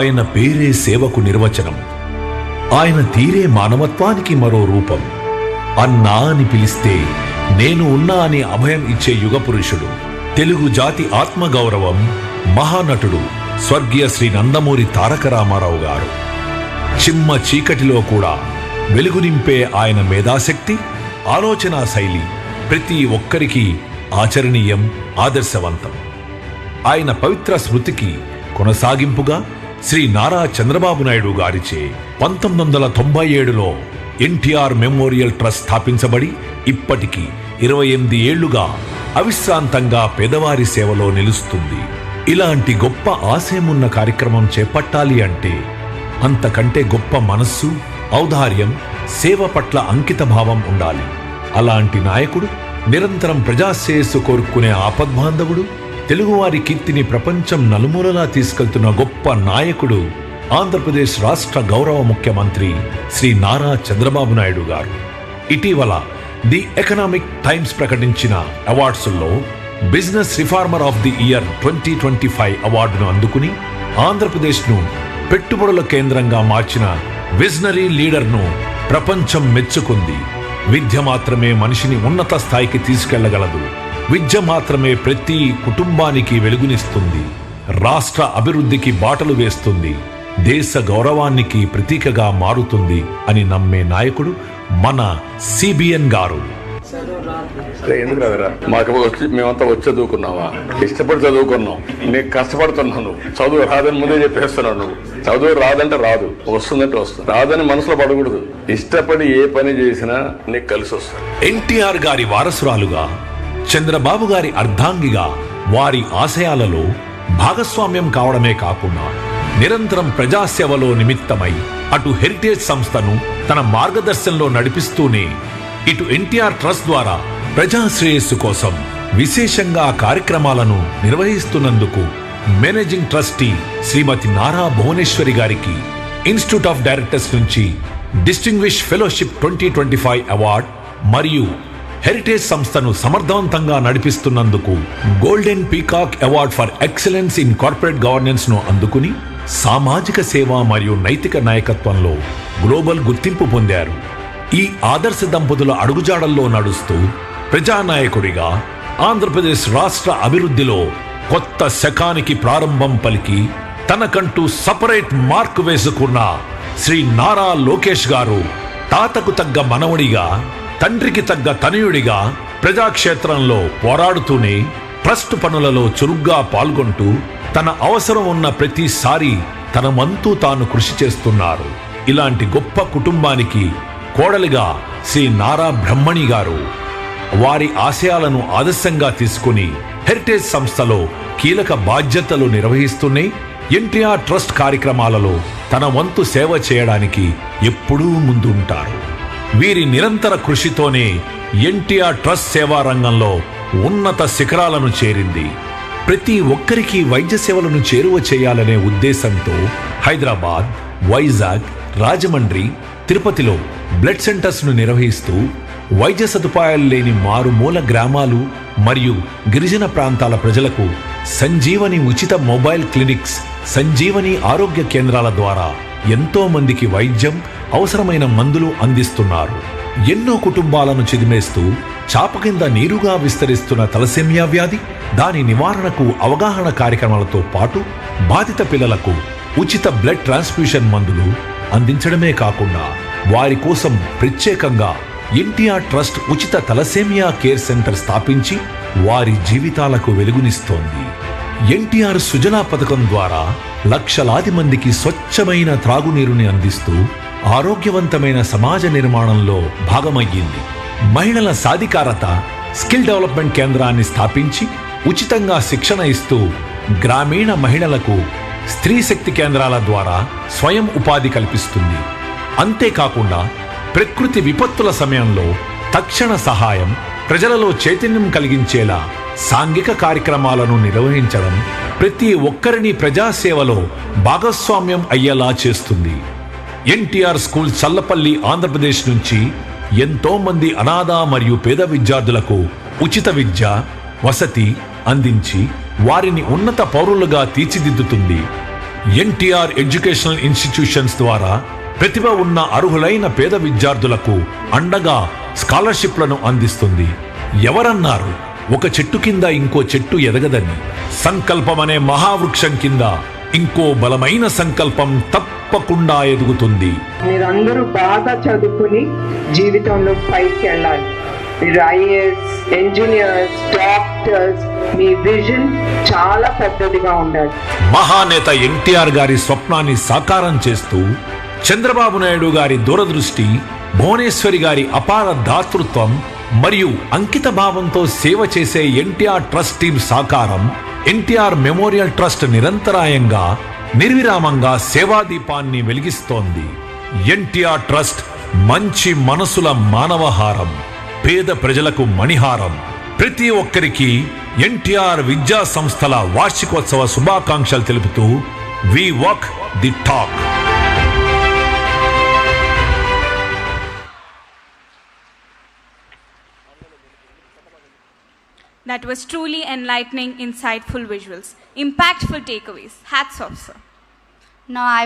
ఆయన పేరే సేవకు నిర్వచనం. ఆయన తీరే మానవత్వానికి మరో రూపం. అన్నా అని పిలిస్తే నేను ఉన్నా అని అభయం ఇచ్చే యుగ పురుషుడు. తెలుగు జాతి ఆత్మగౌరవం మహానటుడు స్వర్గీయ శ్రీ నందమూరి తారక రామారావు గారు. చిమ్మ చీకటిలో కూడా వెలుగు నింపే ఆయన మేధాశక్తి ఆలోచనా శైలి ప్రతి ఒక్కరికి ఆచరణీయం ఆదర్శవంతం. ఆయన పవిత్ర స్మృతికి కొనసాగింపుగా శ్రీ నారా చంద్రబాబు నాయుడు గారిచే పంతొమ్మిది వందల తొంభై ఏడులో ఎన్టీఆర్ మెమోరియల్ ట్రస్ట్ స్థాపించబడి ఇప్పటికీ ఇరవై ఎనిమిది ఏళ్ళుగా అవిశ్రాంతంగా పేదవారి సేవలో నిలుస్తుంది. ఇలాంటి గొప్ప ఆశయమున్న కార్యక్రమం చేపట్టాలి అంటే అంతకంటే గొప్ప మనస్సు ఔదార్యం సేవ పట్ల అంకితభావం ఉండాలి. అలాంటి నాయకుడు నిరంతరం ప్రజాశ్రేయస్సు కోరుకునే ఆపద్బాంధవుడు తెలుగువారి కీర్తిని ప్రపంచం నలుమూలలా తీసుకెళ్తున్న గొప్ప నాయకుడు ఆంధ్రప్రదేశ్ రాష్ట్ర గౌరవ ముఖ్యమంత్రి శ్రీ నారా చంద్రబాబు నాయుడు గారు. ఇటీవల ది ఎకనామిక్ టైమ్స్ ప్రకటించిన అవార్డ్స్లో business reformer of the year twenty twenty five అవార్డును అందుకుని ఆంధ్రప్రదేశ్ను పెట్టుబడుల కేంద్రంగా మార్చిన విజనరీ లీడర్ను ప్రపంచం మెచ్చుకుంది. విద్య మాత్రమే మనిషిని ఉన్నత స్థాయికి తీసుకెళ్ళగలదు. విద్య మాత్రమే ప్రతి కుటుంబానికి వెలుగునిస్తుంది. రాష్ట్ర అభివృద్ధికి బాటలు వేస్తుంది. దేశ గౌరవానికి ప్రతీకగా మారుతుంది అని నమ్మే నాయకుడు మన సిబిఎన్ గారు. అరే ఎందుకు రాదురా? మాకు వచ్చి మేమంతా వచ్చి చదువుకున్నావా? ఇష్టపడి చదువుకున్నాం. నీకు కష్టపడుతున్నావు నువ్వు. చదువు రాదని ముందే చెప్పేస్తున్నావు నువ్వు. చదువు రాదంటే రాదు. వస్తుందంటే వస్తుంది. రాదని మనసులో పడకూడదు. ఇష్టపడి ఏ పని చేసినా నీకు కలిసి వస్తుంది. ఎన్టీఆర్ గారి వారసురాలుగా చంద్రబాబు గారి అర్ధాంగిగా వారి ఆశయాలలో భాగస్వామ్యం కావడమే కాకుండా నిరంతరం ప్రజాసేవలో నిమిత్తమై అటు హెరిటేజ్ సంస్థను తన మార్గదర్శనంలో నడిపిస్తూనే ఇటు ఎన్టీఆర్ ట్రస్ట్ ద్వారా ప్రజా శ్రేయస్సు కోసం విశేషంగా కార్యక్రమాలను నిర్వహిస్తున్నందుకు మేనేజింగ్ ట్రస్టీ శ్రీమతి నారా భువనేశ్వరి గారికి ఇన్స్టిట్యూట్ ఆఫ్ డైరెక్టర్స్ నుంచి distinguish fellowship twenty twenty five award మరియు హెరిటేజ్ సంస్థను సమర్థవంతంగా నడిపిస్తున్నందుకు golden peacock award for excellence in corporate గవర్నెన్స్ను అందుకుని సామాజిక సేవ మరియు నైతిక నాయకత్వంలో గ్లోబల్ గుర్తింపు పొందారు. ఈ ఆదర్శ దంపతుల అడుగుజాడల్లో నడుస్తూ ప్రజానాయకుడిగా ఆంధ్రప్రదేశ్ రాష్ట్ర అభివృద్ధిలో కొత్త శకానికి ప్రారంభం పలికి తనకంటూ సపరేట్ మార్క్ వేసుకున్న శ్రీ నారా లోకేష్ గారు తాతకు తగ్గ మనవడిగా తండ్రికి తగ్గ తనయుడిగా ప్రజాక్షేత్రంలో పోరాడుతూనే ట్రస్ట్ పనులలో చురుగ్గా పాల్గొంటూ తన అవసరం ఉన్న ప్రతిసారి తన వంతు తాను కృషి చేస్తున్నారు. ఇలాంటి గొప్ప కుటుంబానికి కోడలిగా శ్రీ నారా బ్రహ్మణి గారు వారి ఆశయాలను ఆదర్శంగా తీసుకుని హెరిటేజ్ సంస్థలో కీలక బాధ్యతలు నిర్వహిస్తూనే ఎన్టీఆర్ ట్రస్ట్ కార్యక్రమాలలో తన వంతు సేవ చేయడానికి ఎప్పుడూ ముందుంటారు. వీరి నిరంతర కృషితోనే ఎన్టీఆర్ ట్రస్ట్ సేవా రంగంలో ఉన్నత శిఖరాలను చేరింది. ప్రతి ఒక్కరికి వైద్య సేవలను చేరువ చేయాలనే ఉద్దేశంతో హైదరాబాద్ వైజాగ్ రాజమండ్రి తిరుపతిలో బ్లడ్ సెంటర్స్ను నిర్వహిస్తూ వైద్య సదుపాయాలు లేని మారుమూల గ్రామాలు మరియు గిరిజన ప్రాంతాల ప్రజలకు సంజీవని ఉచిత మొబైల్ క్లినిక్స్ సంజీవని ఆరోగ్య కేంద్రాల ద్వారా ఎంతో మందికి వైద్యం అవసరమైన మందులు అందిస్తున్నారు. ఎన్నో కుటుంబాలను చిదిమేస్తూ చాప కింద నీరుగా విస్తరిస్తున్న తలసేమియా వ్యాధి దాని నివారణకు అవగాహన కార్యక్రమాలతో పాటు బాధిత పిల్లలకు ఉచిత బ్లడ్ ట్రాన్స్ఫ్యూషన్ మందులు అందించడమే కాకుండా వారి కోసం ప్రత్యేకంగా ఎన్టీఆర్ ట్రస్ట్ ఉచిత తలసేమియా కేర్ సెంటర్ స్థాపించి వారి జీవితాలకు వెలుగునిస్తోంది. ఎన్టీఆర్ సుజనా పథకం ద్వారా లక్షలాది మందికి స్వచ్ఛమైన త్రాగునీరుని అందిస్తూ ఆరోగ్యవంతమైన సమాజ నిర్మాణంలో భాగమయ్యింది. మహిళల సాధికారత స్కిల్ డెవలప్మెంట్ కేంద్రాన్ని స్థాపించి ఉచితంగా శిక్షణ ఇస్తూ గ్రామీణ మహిళలకు స్త్రీ శక్తి కేంద్రాల ద్వారా స్వయం ఉపాధి కల్పిస్తుంది. అంతేకాకుండా ప్రకృతి విపత్తుల సమయంలో తక్షణ సహాయం ప్రజలలో చైతన్యం కలిగించేలా సాంఘిక కార్యక్రమాలను నిర్వహించడం ప్రతి ఒక్కరిని ప్రజాసేవలో భాగస్వామ్యం అయ్యేలా చేస్తుంది. ఎన్టీఆర్ స్కూల్ చల్లపల్లి ఆంధ్రప్రదేశ్ నుంచి ఎంతో మంది అనాథ మరియు పేద విద్యార్థులకు ఉచిత విద్య వసతి అందించి వారిని ఉన్నత పౌరులుగా తీర్చిదిద్దుతుంది. ఎన్టీఆర్ ఎడ్యుకేషనల్ ఇన్స్టిట్యూషన్స్ ద్వారా ప్రతిభ ఉన్న అర్హులైన పేద విద్యార్థులకు అండగా స్కాలర్షిప్లను అందిస్తుంది. ఎవరన్నారు? ఒక చెట్టు కింద ఇంకో చెట్టు ఎదగదని. సంకల్పం అనే మహావృక్షం కింద ఇంకో బలమైన సంకల్పం తప్పకుండా ఎదుగుతుంది. మీరందరూ బాగా చదువుకుని జీవితంలో పైకి వెళ్ళాలి. మీరు ఐఏఎస్ ఇంజనీర్స్ డాక్టర్స్ మీ విజన్ చాలా పెద్దదిగా ఉండాలి. మహానేత ఎన్టీఆర్ గారి స్వప్నాన్ని సాకారం చేస్తూ చంద్రబాబు నాయుడు గారి దూరదృష్టి భువనేశ్వరి గారి అపార దాతృత్వం మరియు అంకిత భావంతో సేవ చేసే ఎన్టీఆర్ ట్రస్ట్ టీం సాకారం ఎన్టీఆర్ మెమోరియల్ ట్రస్ట్ నిరంతరాయంగా నిర్విరామంగా సేవాదీపాన్ని వెలిగిస్తోంది. ఎన్టీఆర్ ట్రస్ట్ మంచి మనసుల మానవహారం పేద ప్రజలకు మణిహారం. ప్రతి ఒక్కరికి ఎన్టీఆర్ విద్యా సంస్థల వార్షికోత్సవ శుభాకాంక్షలు తెలుపుతూ we walk the talk That was truly enlightening, insightful visuals. Impactful takeaways. Hats off, sir. Now I